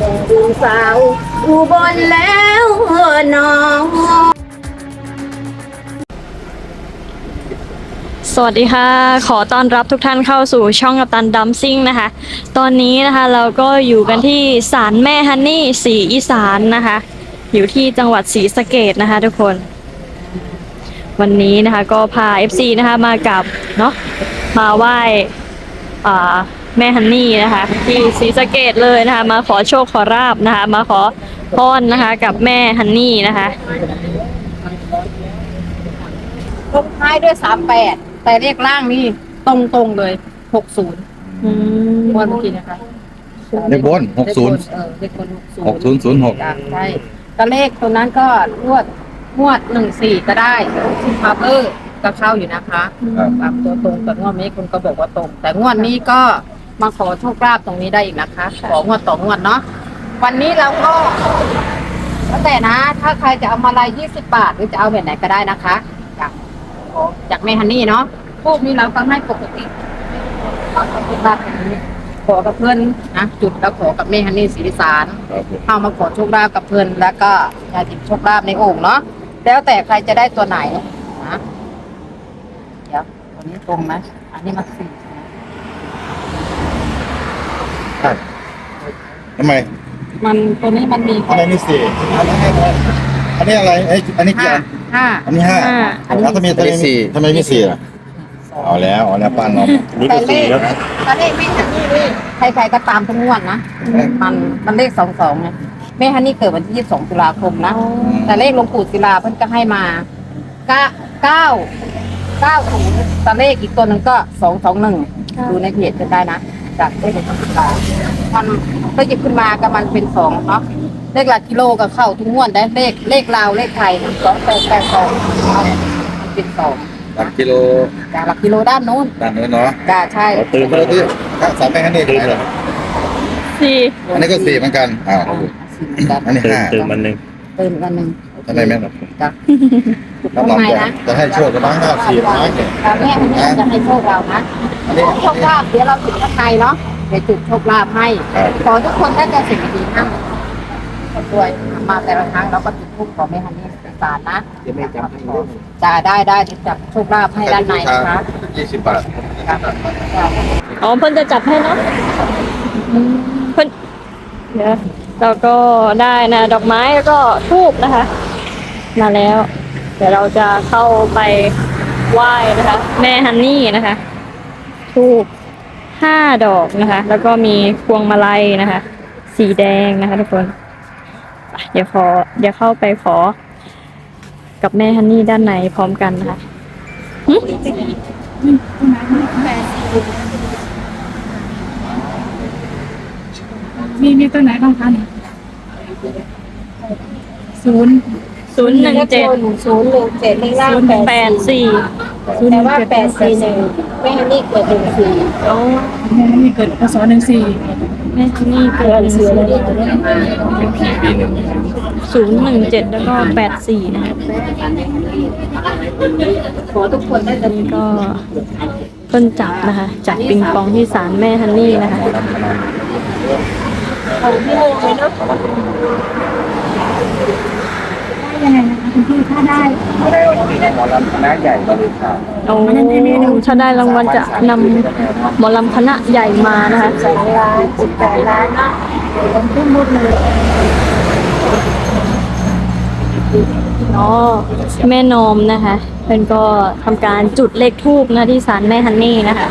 ดูสาวอุบลแล้วน้อง สวัสดีค่ะ ขอต้อนรับทุกท่านเข้าสู่ช่องกัปตันดัมซิ่งนะคะ ตอนนี้นะคะเราก็อยู่กันที่ศาลแม่ฮันนี่สีอีสานนะคะ อยู่ที่จังหวัดศรีสะเกดนะคะทุกคน วันนี้นะคะก็พา FC นะคะมากับเนาะมาไหว้อ่า แม่ฮันนี่นะคะ ที่ศรีสะเกดเลยนะคะ มาขอโชคขอราบนะคะ มาขอพรนะคะ กับแม่ฮันนี่นะคะลงท้ายด้วยสามแปดแต่เลขล่างนี่ตรงตรงๆเลยหกศูนย์อืมงวดเมื่อกี้นะคะเลขบนหกศูนย์เออเลขบนหหกกศูศูนนย์ย์ศูนย์หกจ้ะใช่ก็เลขตัวนั้นก็งวดงวดหนึ่งสี่ก็ได้ซิพาเบอร์ก็เข้าอยู่นะคะครับ ตามตัวตรงแต่งวดนี้คุณก็บอกว่าตรง แต่งวดนี้ก็ มาขอโชคลาภตรงนี้ได้อีกนะคะของวดต่องวดเนาะวันนี้เราก็แล้วแต่นะ ถ้าใครจะเอามาลายยี่สิบบาทหรือจะเอาแบบไหนก็ได้นะคะจากจากแม่ฮันนี่เนาะพวกนี้เราก็ให้ปกติขอโชคลาภตรงนี้ขอกับเพื่อนนะจุดแล้วขอกับแม่ฮันนี่ศรีวิสารครับผมเข้ามาขอโชคลาภกับเพื่อนแล้วก็อยากจิบโชคลาภในโอ่งเนาะแล้วแต่ใครจะได้ตัวไหนนะเดี๋ยวตัวนี้ตรงไหมอันนี้มาสี่ ใช่ไหมใช่ทำไมมันตัวนี้มันมีอันนี้สี่อันนี้อันนี้อะไรไอ้อันนี้กี่ห้าอันห้าอันนี้ห้าอันนี้แล้วทำไมทำไมมีทำไมมีสี่ล่ะเอาแล้วเอาแล้วปั้นเราแต่เลขแต่เลขไม่ฮันนี่นี่ใครๆก็ตามทุกงวดนะมันมันเลขสองสองไงแม่ฮันนี่เกิดวันที่ยี่สิบสองตุลาคมนะแต่เลขหลวงปู่ศิลาเพิ่นก็ให้มาเก้าเก้าเก้าศูนย์แต่เลขอีกตัวหนึ่งก็สองสองหนึ่งดูในเพจกันได้นะ จากเลขหลวงปู่ศิลามันก็หยิบขึ้นมากับมันเป็นสองเนาะเลขหลักกิโลก็เข้าทุกงวดได้เลขเลขลาวเลขไทยสองแปดแปดสองมันเป็นสองหลักกิโลจากหลักกิโลด้านนู้นด้านนู้นเนาะจ้าใช่ตื่นไปเลยที่สามแม่ฮันนี่ตื่นเลยสี่อันนี้ก็สี่เหมือนกันอ้าวอันนี้ตื่นห้าตื่นวันหนึ่งตื่นกันหนึ่งทำไมแม่นจ้ะ รับรองจะจะให้โชคกันบ้างห้าสี่ร้อยเนี่ยแม่คนนี้จะให้โชคเรานะอันนี้โชคลาภเดี๋ยวเราจุดข้างในเนาะเดี๋ยวจุดโชคลาภให้ครับขอทุกคนได้แต่สิ่งดีๆนะคนรวยมาแต่ละครั้งเราก็จุดทูปขอแม่ฮันนี่สารนะจะได้ได้จะจับโชคลาภให้ด้านในนะคะยี่สิบบาทครับอ๋อเพิ่นจะจับให้เนาะอืมเพิ่นเดี๋ยวเราก็ได้นะ ดอกไม้แล้วก็ทูบนะคะ มาแล้ว เดี๋ยวเราจะเข้าไปไหว้นะคะ แม่ฮันนี่นะคะทูบห้าดอกนะคะ แล้วก็มีพวงมาลัยนะคะ สีแดงนะคะทุกคนเดี๋ยวขอเดี๋ยวเข้าไปขอ กับแม่ฮันนี่ด้านในพร้อมกันนะคะหึมีมีตัวไหนบ้างคะเนี่ยศูนย์ ศูนย์หนึ่งเจ็ดศูนย์หนึ่งเจ็ดเลขล่างแปดแปดสี่ศูนย์แต่หนึ่งว่าเจ็ดแปดสี่หนึ่งแม่ฮันนี่เกิดหนึ่งสี่โอ้แม่นี่เกิดพศหนึ่งสี่แม่ฮันนี่เกิดเสือเลยผีปีหนึ่งศูนย์หนึ่งเจ็ดแล้วก็แปดสี่นะคะขอทุกคนได้อันนี้ก็เพิ่นจับนะคะ จับปิงปองที่ศาลแม่ฮันนี่นะคะของพี่โมเลยเนาะ ยังไงนะคะคุณพี่ถ้าได้หมอลำคณะใหญ่บริษัทโอ้ถ้าได้รางวัลจะนำหมอลำคณะใหญ่มานะคะสองล้านสิบแปดล้านเนาะผมขึ้นหมดเลยอ๋อแม่นอมนะคะเพิ่นก็ทำการจุดเลขทูบนะที่ศาลแม่ฮันนี่นะคะ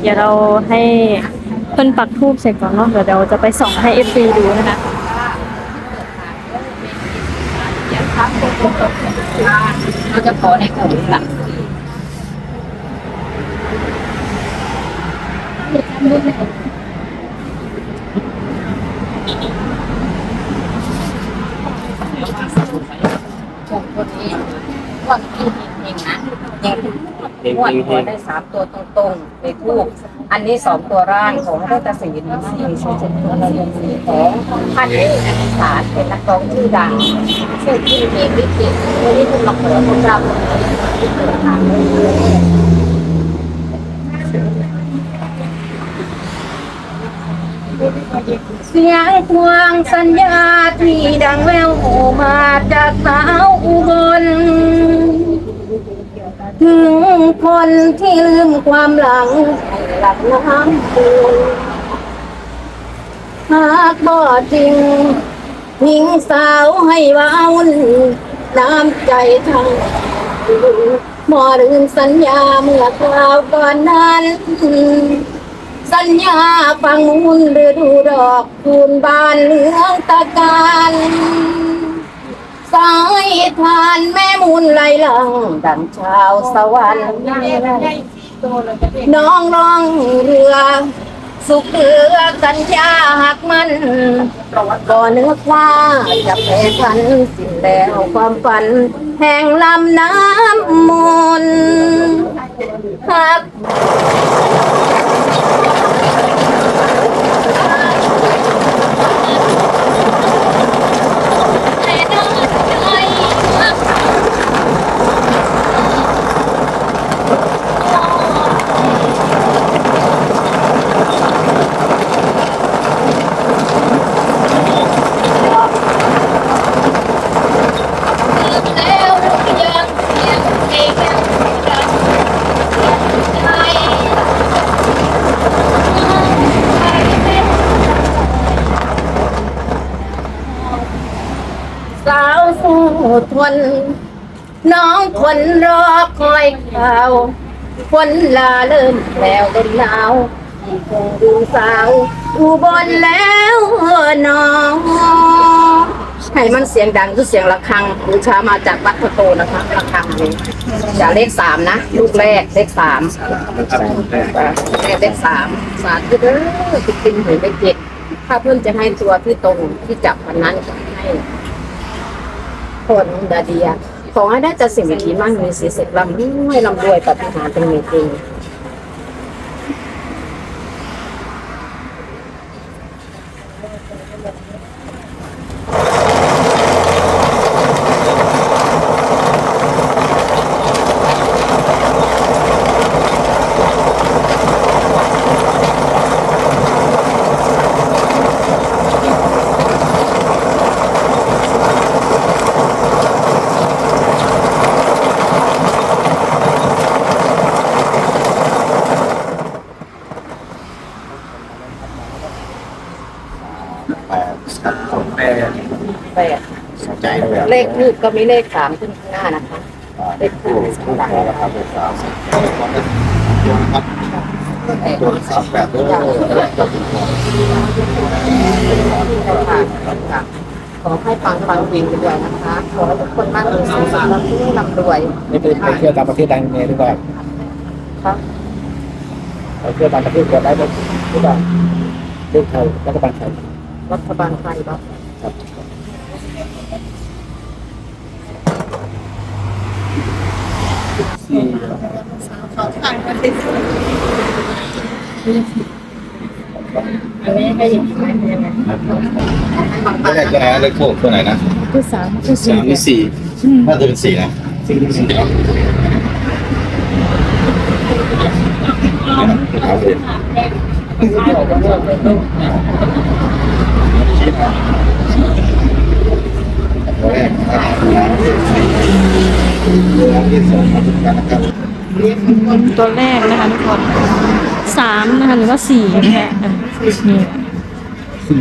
เดี๋ยวเราให้ เพิ่นปักทูบเสร็จก่อนเนาะเดี๋ยวเราจะไปส่องให้เอฟซีดูนะคะเราจะขอในกลุ่มหลักจบคนนี้ก่อนที่เองนะ เงวดหัวได้สามตัวตรงๆในทูบอันนี้สองตัวร่างของพุตาศิลป์สี่สิบเจ็ดตัวระงสีของพันนี่อธิษานเป็นนักร้องชื่อดังชื่อที่มีวิจิตรวันนี้คุณมาขอพระเจ้าตรงนี้ที่เกิดทางเรื่อยเสียงควงสัญญาที่ดังแววมาจากสาวอุบล ถึงคนที่ลืมความหลังให้หลับน้ำปูหากบ่จริงทิ้งสาวให้วาวุ่นน้ำใจทั้งบ่ลืมสัญญาเมื่อคราวก่อนนั้น สัญญาฟังมุนฤดูดอกคูนบานเหลืองตะการ สายทานแม่มูลไหลหลังดังชาวสวรรค์น้องร้องเรือ สุขเรือกัญญาหักมันก่อนนึกว่าจะแพ้พันสิ้นแล้วความฝัน แห่งลำน้ำมูลหัก แล้วหรือยังยังเองยังใจ สาวสู้ทน น้องคนรอคอยข่าวฝนลาเริ่มแล้วเดินหนาวที่คงดูสาวอุบนแล้วน้องให้มันเสียงดังคือเสียงระฆังบูชามาจากวัดพระโตนะคะระฆังนี้จะเลขสามนะลูกแรกเลขสามแรกเลขสามสาธุเด้อติดตินหูเลขเจ็ดถ้าเพื่อนจะให้ตัวที่ตรงที่จับวันนั้นให้ คนดาเดีย ขอให้ได้จะสิ่งดีมั่งมีสีสุขลำรวยลำรวยปฏิหารเป็นมีจริง แปดครับผมแปด แปด สนใจเลย เลขรูป ก็มีเลขสามขึ้นข้างหน้านะคะ เลขผู้คู่ผู้ข้างหแปลังดนะครับเลขสามครับตัวสามแปดด้วยครับค่ะขอให้ฟังฟังวิงไปด้วยนะคะ ขอให้ทุกคนมั่งมีสีสุขลำรวยลำรวยนี่ไปไปเที่ยวต่างประเทศได้ไงหรือเปล่าครับไปเที่ยวต่างประเทศเกิดได้ไหมหรือเปล่าเรื่องไทยรัฐบาลไทยรัฐบาลไทยครับ อันนี้ให้อย่างนี้ไหมยังไงเลขตัวไหนเลขคู่ตัวไหนนะคือสามคือสามหรือสี่น่าจะเป็นสี่นะสี่สี่ครับเลยตัวแรกนะครับตัวที่สองมาดูกันนะครับ ตัวแรกนะคะทุกคนสามนะคะหรือว่าสี่นะคะอะนี่สี่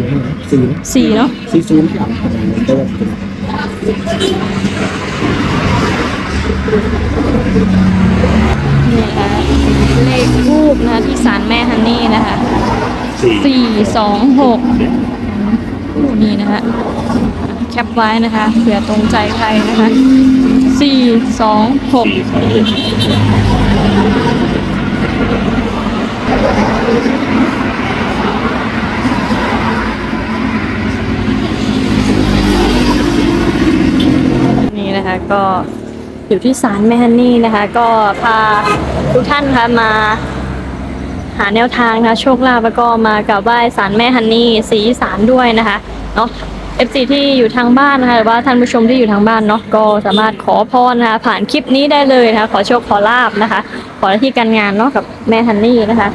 สี่สี่เนาะสี่ศูนย์ครับตัวนี่นะคะเลขทูบนะคะที่ศาลแม่ฮันนี่นะคะสี่สองหกนี่นะคะแคปไว้นะคะเผื่อตรงใจใครนะคะสี่สองหก นี่นะคะก็อยู่ที่ศาลแม่ฮันนี่นะคะ ก็พาทุกท่านคะมาหาแนวทางนะคะโชคลาภแล้วก็มากราบไหว้ศาลแม่ฮันนี่สีสารด้วยนะคะเนาะ FC ที่อยู่ทางบ้านนะคะหรือว่าท่านผู้ชมที่อยู่ทางบ้านเนาะก็สามารถขอพรนะคะผ่านคลิปนี้ได้เลยนะคะขอโชคขอลาบนะคะ ขอหน้าที่การงานเนาะกับแม่ฮันนี่นะคะ